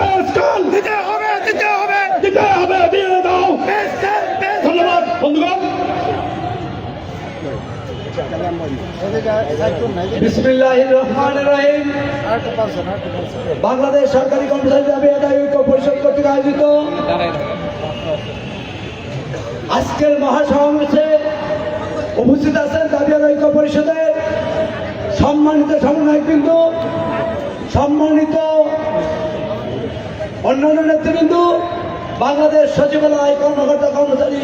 Pay দিতে হবে দিতে হবে। দিতে হবে দিয়ে দাও। পে ধন্যবাদ বন্ধুগণ। বিসমিল্লাহির রহমানির রহিম। বাংলাদেশ সরকারি কর্মচারী দাবি আদায় ঐক্য পরিষদ কর্তৃক আয়োজিত আজকের মহাসমাবেশে উপস্থিত আছেন দাবি ঐক্য পরিষদের সম্মানিত সমন্বয়ক বিন্দু সম্মানিত অন্যান্য নেতৃবৃন্দ, বাংলাদেশ সচিবালয় কর্মকর্তা কর্মচারী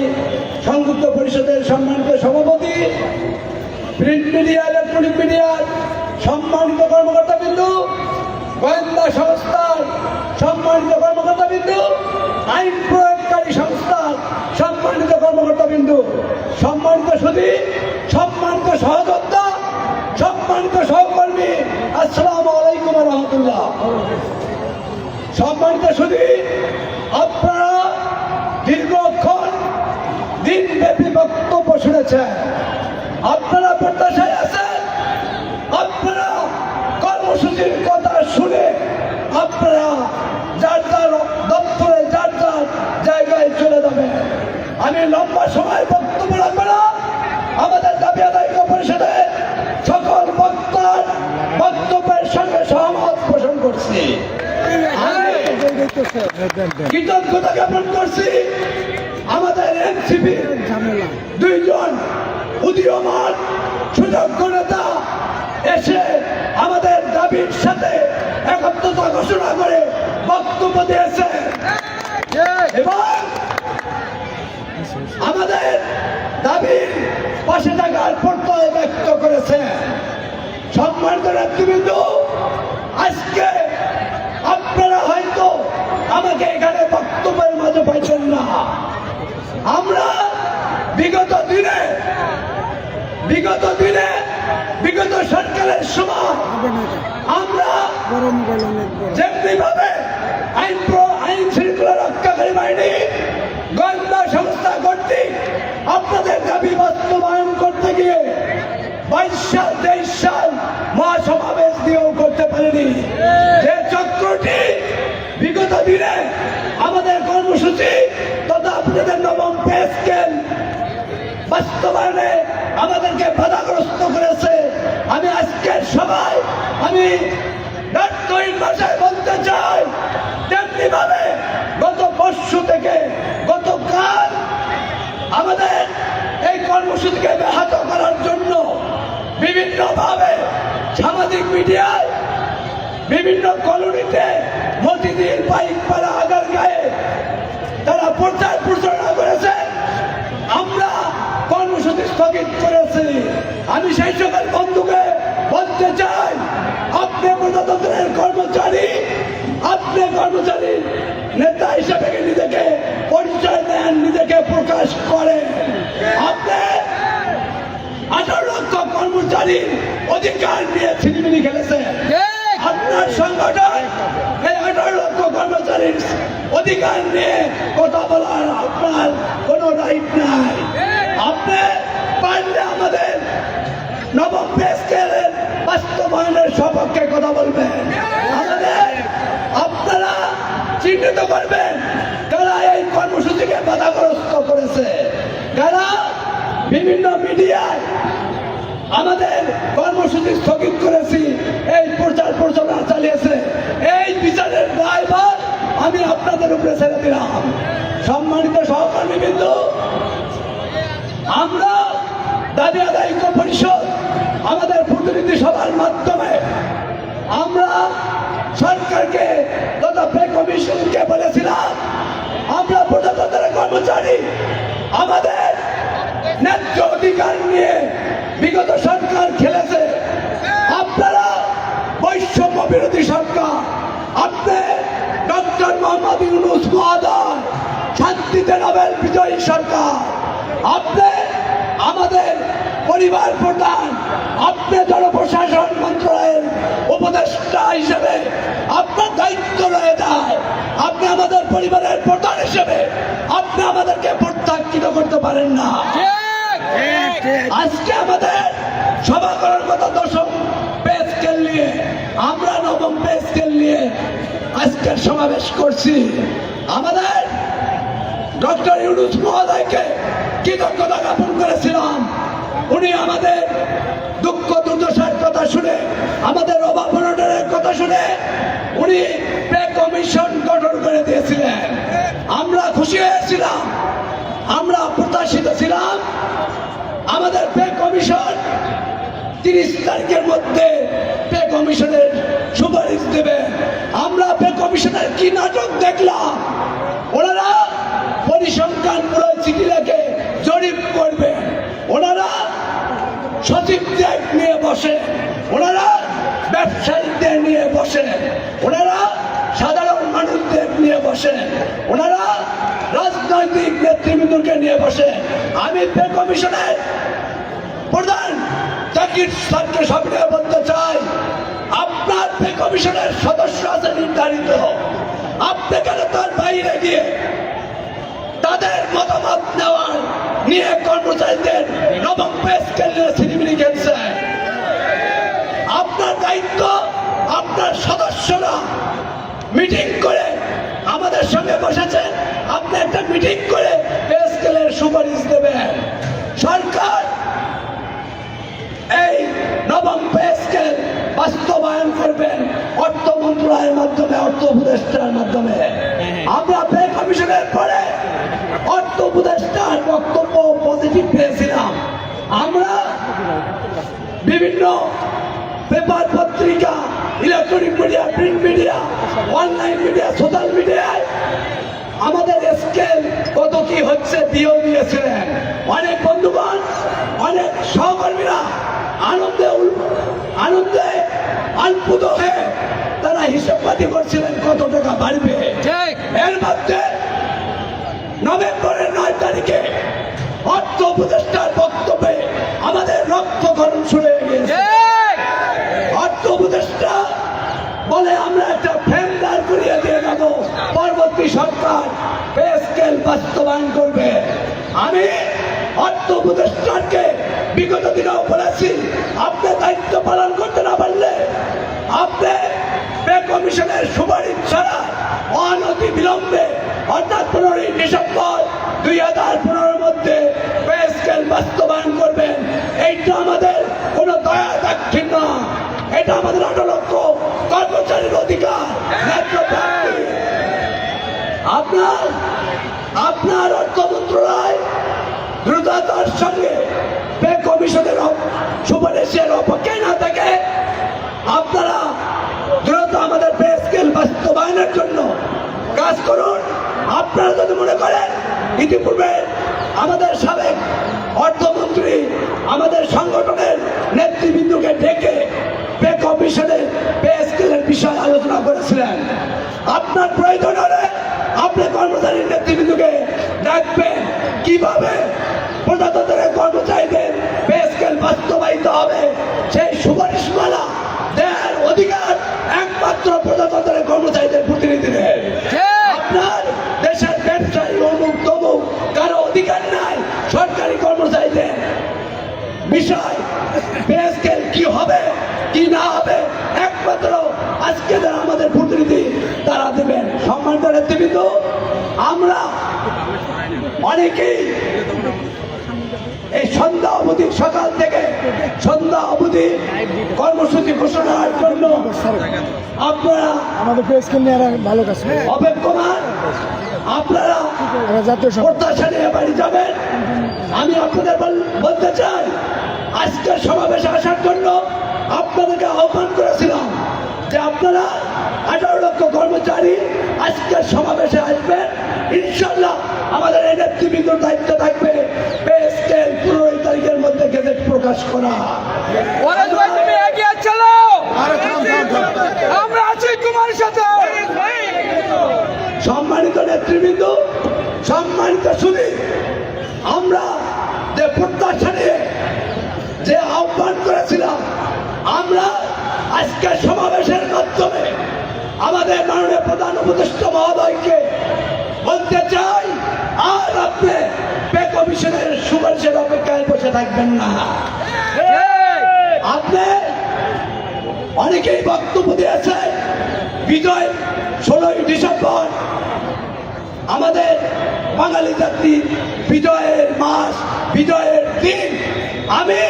সংযুক্ত পরিষদের সম্মানিত সভাপতি, প্রিন্ট মিডিয়া, ইলেকট্রনিক মিডিয়ার সম্মানিত কর্মকর্তা বিন্দু গোয়েন্দা সংস্থার সম্মানিত কর্মকর্তা বিন্দু আইন প্রয়োগকারী সংস্থার সম্মানিত কর্মকর্তা বিন্দু সম্মানিত সুদী সম্মানিত সহযোদ্ধা, সম্মানিত সহকর্মী, আসসালামু আলাইকুম রহমতুল্লাহ। সম্মানিত সুদী আপনারা দীর্ঘক্ষণ দিনব্যাপী বক্তব্য শুনেছেন। আপনারা প্রত্যাশায় আছেন? আপনারা কর্মসূচির কথা শুনে আপনারা যার যার দপ্তরে, যার যার জায়গায় চলে যাবেন। আমি লম্বা সময় বক্তব্য রাখব না। আমাদের দাবি আদায় পরিষদে সকল বক্তার বক্তব্যের সঙ্গে সহমত পোষণ করছি আমি কৃতজ্ঞতা জ্ঞাপন করছি আমাদের এনসিপি দুইজন উদীয়মান সুযোগ্য নেতা এসে আমাদের দাবির সাথে একত্রতা ঘোষণা করে বক্তব্য দিয়েছে। এবং আমাদের দাবির পাশে থাকার প্রত্যয় ব্যক্ত করেছে সম্মানিত নেতৃবৃন্দ আজকে আপনারা হয়তো আমাকে এখানে বক্তব্যের মাঝে পাইছেন না আমরা বিগত দিনে বিগত দিনে বিগত সরকারের সময় আমরা যেমনি আইন আইন শৃঙ্খলা রক্ষাকারী বাহিনী গোয়েন্দা সংস্থা কর্তৃক আপনাদের দাবি বাস্তবায়ন করতে গিয়ে বাইশ সাল তেইশ সাল মহাসমাবেশ দিয়েও করতে পারেনি। যে চক্রটি বিগত দিনে আমাদের কর্মসূচি তথা আপনাদের নবম পে স্কেল বাস্তবায়নে আমাদেরকে বাধাগ্রস্ত করেছে। আমি আজকের সবাই আমি ভাষায় বলতে চাই তেমনি ভাবে গত পরশু থেকে গতকাল আমাদের এই কর্মসূচিকে ব্যাহত করার জন্য বিভিন্নভাবে সামাজিক মিডিয়ায় বিভিন্ন কলোনিতে মতিদির বাইক পাড়া আগার গায়ে তারা প্রচার প্রচারণা কর্মসূচি স্থগিত করেছি। আমি সেই সকল বন্ধুকে বলতে চাই আপনি প্রজাতন্ত্রের কর্মচারী আপনি কর্মচারী নেতা হিসেবে নিজেকে পরিচয় দেন নিজেকে প্রকাশ করেন। আপনি আঠারো লক্ষ কর্মচারী অধিকার নিয়ে ছিনিমিনি খেলেছে আপনার সংগঠন এই আঠারো লক্ষ কর্মচারীর অধিকার নিয়ে কথা বলার আপনার কোনো রাইট নাই। আপনি পারলে আমাদের নবম পে বাস্তবায়নের সপক্ষে কথা বলবেন। আমাদের আপনারা চিহ্নিত করবেন কারা এই কর্মসূচিকে বাধাগ্রস্ত করেছে। কারা বিভিন্ন মিডিয়ায় আমাদের কর্মসূচি স্থগিত করেছি, এই প্রচার প্রচারণা চালিয়েছে। এই বিচারের দায়ভার আমি আপনাদের উপরে ছেড়ে দিলাম। সম্মানিত সহকর্মী বিন্দু আমরা দাবি আদায় পরিষদ আমাদের প্রতিনিধি সভার মাধ্যমে আমরা সরকারকে তথা পে কমিশনকে বলেছিলাম, আমরা প্রজাতন্ত্রের কর্মচারী, আমাদের ন্যায্য অধিকার নিয়ে বিগত সরকার খেলেছে। আপনারা বৈষম্য বিরোধী সরকার, আপনি ডক্টর মোহাম্মদ ইউনুস শান্তিতে নোবেল বিজয়ী সরকার, আপনি আমাদের পরিবার প্রধান, আপনি জনপ্রশাসন মন্ত্রণালয়ের উপদেষ্টা হিসেবে আপনার দায়িত্ব রয়ে যায়। আপনি আমাদের পরিবারের প্রধান হিসেবে আপনি আমাদেরকে প্রত্যাখ্যিত করতে পারেন না। আজকে আমাদের সভা করার কথা দশম পে নিয়ে, আমরা নবম পে নিয়ে আজকের সমাবেশ করছি। আমাদের ডক্টর ইউনুস মহোদয়কে কৃতজ্ঞতা জ্ঞাপন করেছিলাম। উনি আমাদের দুঃখ, দুর্দশার কথা শুনে, আমাদের অভাব কথা শুনে উনি পে কমিশন গঠন করে দিয়েছিলেন। আমরা খুশি হয়েছিলাম। আমরা প্রত্যাশিত ছিলাম। আমাদের পে কমিশন তিরিশ তারিখের মধ্যে পে কমিশনের সুপারিশ দেবে। আমরা পে কমিশনের কি নাটক দেখলাম? ওনারা পরিসংখ্যান পুরো চিঠি লেখে জরিপ করবে ওনারা সচিবদের নিয়ে বসে, ওনারা ব্যবসায়ীদের নিয়ে বসে, ওনারা সাধারণ মানুষদের নিয়ে বসে, ওনারা রাজনৈতিক নেতৃবৃন্দকে নিয়ে বসে। আমি পে কমিশনের প্রধান জাকির স্যারকে সামনে বলতে চাই, আপনার পে কমিশনের সদস্য আছে নির্ধারিত। আপনি কেন তার বাইরে গিয়ে তাদের মতামত নেওয়ার নিয়ে কর্মচারীদের নবম পে স্কেল নিয়ে সিনেমিনি খেলছে আপনার দায়িত্ব আপনার সদস্যরা মিটিং করে আমাদের সঙ্গে বসেছেন আপনি একটা মিটিং করে পে স্কেলের সুপারিশ দেবেন। সরকার এই নবম পে স্কেল বাস্তবায়ন করবেন অর্থ মন্ত্রণালয়ের মাধ্যমে অর্থ উপদেষ্টার মাধ্যমে। আমরা পে কমিশনের পরে অর্থ উপদেষ্টার বক্তব্য পজিটিভ পেয়েছিলাম। আমরা বিভিন্ন পেপার পত্রিকা electronic media print media online media social মিডিয়ায় আমাদের স্কেল কত কি হচ্ছে দিয়েও দিয়েছিলেন। অনেক বন্ধুগণ অনেক সহকর্মীরা আনন্দে আনন্দে আলপুত হয়ে তারা হিসাবপাতি করছিলেন কত টাকা বাড়বে। এর মধ্যে নভেম্বরের নয় তারিখে অর্থ উপদেষ্টার বক্তব্যে আমাদের রক্তকরণ শুরু হয়ে গিয়েছে। অর্থ উপদেষ্টা বলে আমরা একটা ফ্রেম দাঁড় করিয়ে দিয়ে যাব। পরবর্তী সরকার পে স্কেল বাস্তবায়ন করবে। আমি অর্থ উপদেষ্টাকে বিগত দিনেও বলেছি আপনি দায়িত্ব পালন করতে না পারলে আপনি পে কমিশনের সুপারিশ ছাড়া অনতি বিলম্বে অর্থাৎ পনেরোই ডিসেম্বর দুই হাজার পনেরোর মধ্যে স্কেল বাস্তবায়ন করবেন। এইটা আমাদের কোনো দয়া দাক্ষিণ না। এটা আমাদের আট লক্ষ কর্মচারীর অধিকার। আপনার আপনার অর্থ মন্ত্রণালয় দ্রুততার সঙ্গে পে কমিশনের সুপারিশের অপেক্ষায় না থাকে আপনারা দ্রুত আমাদের পে স্কেল বাস্তবায়নের জন্য কাজ করুন। আপনারা যদি মনে করেন, ইতিপূর্বে আমাদের সাবেক অর্থমন্ত্রী, আমাদের সংগঠনের নেতৃবৃন্দকে ডেকে পে কমিশনে পে স্কেলের বিষয়ে আলোচনা করেছিলেন। আপনার প্রয়োজন হলে আপনি কর্মচারীর নেতৃবৃন্দকে ডাকবেন। কীভাবে প্রজাতন্ত্রের কর্মচারীদের পে স্কেল বাস্তবায়িত হবে, সেই সুপারিশমালা দেওয়ার অধিকার একমাত্র প্রজাতন্ত্রের কর্মচারীদের প্রতিনিধিদের অধিকার নাই। সরকারি কর্মচারীদের বিষয় কি হবে কি না হবে একমাত্র আজকে যারা আমাদের প্রতিনিধি তারা দেবেন। সম্মান করে নেতৃবৃন্দ আমরা অনেকেই এই সন্ধ্যা অবধি সকাল থেকে সন্ধ্যা অবধি কর্মসূচি ঘোষণার জন্য আপনারা আমাদের প্রেসকে নিয়ে এরা ভালো কাজ অপেক্ষমান আপনারা প্রত্যাশা নিয়ে বাড়ি যাবেন। আমি আপনাদের বল- বলতে চাই আজকের সমাবেশে আসার জন্য আপনাদেরকে আহ্বান করেছিলাম যে আপনারা আঠারো লক্ষ কর্মচারী আজকের সমাবেশে আসবেন। ইনশাল্লাহ আমাদের এই নেতৃবৃন্দর দায়িত্ব থাকবে পে স্কেল পনেরোই তারিখের মধ্যে গেজেট প্রকাশ করা। আমরা আছি তোমার সাথে। সম্মানিত নেতৃবৃন্দ, সম্মানিত সুদী আমরা যে প্রত্যাশা নিয়ে যে আহ্বান করেছিলাম, আমরা আজকে সমাবেশের মাধ্যমে আমাদের মাননীয় প্রধান উপদেষ্টা মহোদয়কে বলতে চাই, আর আপনি পে কমিশনের সুপারিশের অপেক্ষায় বসে থাকবেন না। আপনি অনেকেই বক্তব্য দিয়েছে বিজয় ষোলোই ডিসেম্বর আমাদের বাঙালি জাতির বিজয়ের মাস, বিজয়ের দিন। আমি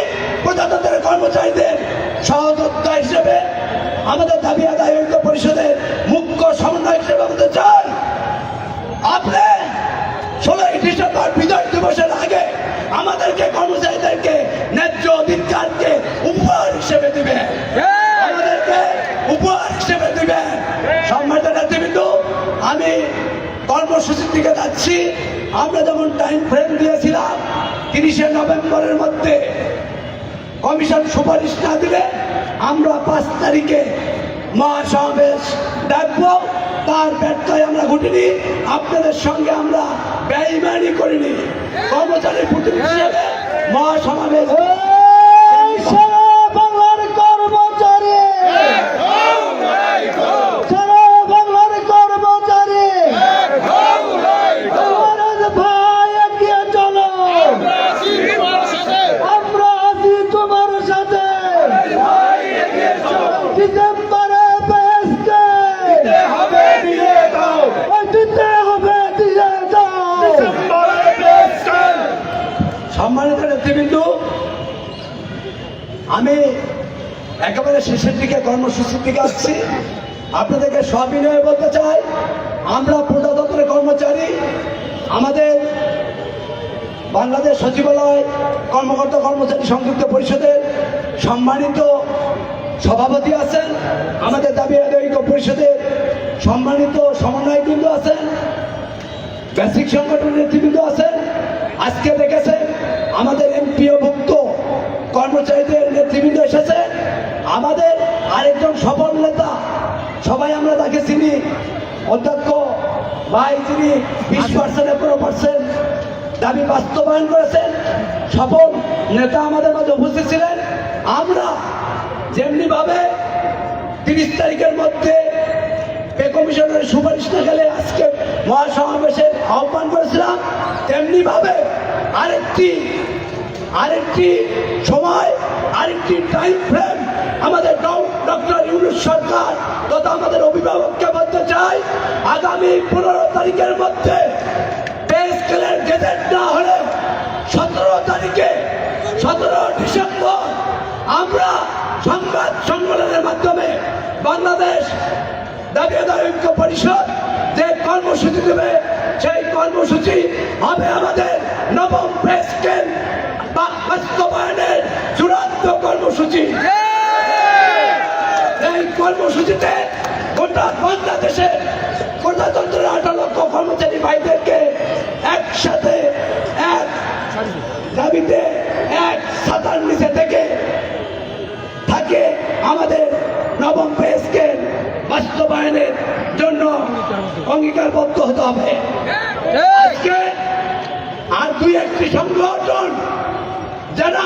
প্রজাতন্ত্রের কর্মচারীদের সহযোদ্ধা হিসেবে আমাদের দাবি আদায় পরিষদের মুখ্য সমন্বয় হিসেবে বলতে চাই। আপনি ষোলোই ডিসেম্বর বিজয় দিবসের আগে আমাদেরকে কর্মচারীদেরকে ন্যায্য অধিকারকে উপহার হিসেবে দিবেন। কর্মসূচির দিকে যাচ্ছি। আমরা যেমন টাইম ফ্রেম দিয়েছিলাম, তিরিশে নভেম্বরের মধ্যে কমিশন সুপারিশ না দিলে আমরা পাঁচ তারিখে মহাসমাবেশ ডাকবো। তার ব্যর্থয় আমরা ঘটিনি, আপনাদের সঙ্গে আমরা বেইমানি করিনি। কর্মচারী প্রতিনিধি হিসেবে মহাসমাবেশ শেষের দিকে কর্মসূচির দিকে আসছি। আপনাদেরকে সবিনয়ে বলতে চাই, আমরা প্রজাতন্ত্রের কর্মচারী। আমাদের বাংলাদেশ সচিবালয় কর্মকর্তা কর্মচারী সংযুক্ত পরিষদের সম্মানিত সভাপতি আছেন। আমাদের দাবি আদায় ঐক্য পরিষদের সম্মানিত সমন্বয়বৃন্দ আছেন। বেসিক সংগঠনের নেতৃবৃন্দ আছেন। আজকে দেখেছেন আমাদের এমপিওভুক্ত আরেকজন সফল নেতা, সবাই আমরা তাকে চিনি। অধ্যক্ষ ভাই যিনি বিশ পার্সেন্ট পনেরো পার্সেন্ট দাবি বাস্তবায়ন করেছেন, সফল নেতা আমাদের মাঝে উপস্থিত ছিলেন। আমরা যেমনি ভাবে তিরিশ তারিখের মধ্যে পে কমিশনের সুপারিশ না গেলে আজকে মহাসমাবেশের আহ্বান করেছিলাম তেমনি ভাবে আরেকটি আরেকটি সময়, আরেকটি টাইম ফ্রেম আমাদের সরকার তথা আমাদের অভিভাবককে বলতে চাই, আগামী পনেরো তারিখের মধ্যে না হলে সতেরো তারিখে, সতেরো ডিসেম্বর আমরা সংবাদ সম্মেলনের মাধ্যমে বাংলাদেশ ঐক্য পরিষদ যে কর্মসূচি দেবে, সেই কর্মসূচি হবে আমাদের নবম পে স্কেল বা বাস্তবায়নের চূড়ান্ত কর্মসূচি। কর্মসূচিতে গোটা বাংলাদেশে প্রজাতন্ত্রের আঠারো লক্ষ কর্মচারী ভাইদেরকে একসাথে এক দাবিতে, এক ছাতার নিচে থেকে থাকে আমাদের নবম পে বাস্তবায়নের জন্য অঙ্গীকারবদ্ধ হতে হবে। আর দুই একটি সংগঠন, যারা